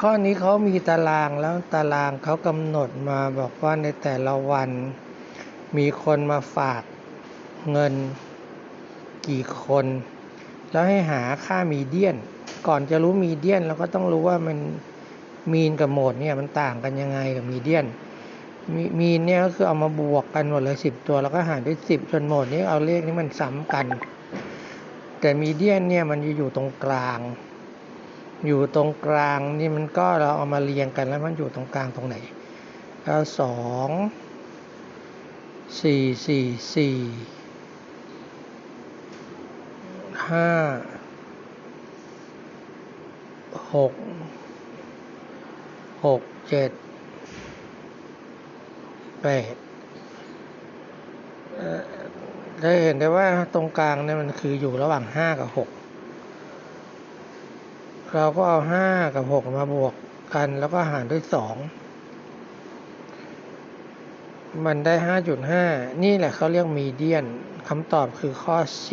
ข้อนี้เขามีตารางแล้วตารางเขากำหนดมาบอกว่าในแต่ละวัน มีคนมาฝากเงินกี่คน แล้วให้หาค่ามีเดียน ก่อนจะรู้มีเดียนเราก็ต้องรู้ว่ามันมีนกับโหมดเนี่ยมันต่างกันยังไงกับมีเดียนมีมีนเนี่ยก็คือเอามาบวกกันหมดเลยสิบตัวแล้วก็หารด้วยสิบส่วนโหมดนี้เอาเลขนี้มันซ้ำกัน แต่มีเดียนเนี่ยมันอยู่ตรงกลาง อยู่ตรงกลางนี่มันก็เราเอามาเรียงกันแล้วมันอยู่ตรงกลางตรงไหนเอาสองสี่สี่สี่ห้าหกหกเจ็ดแปดได้เห็นได้ว่าตรงกลางเนี่ยมันคืออยู่ระหว่างห้ากับหก เราก็เอาห้ากับหกมาบวกกันแล้วก็หารด้วยสองมันได้ห้าจุดห้านี่แหละเขาเรียกมีเดียนคำตอบคือข้อ C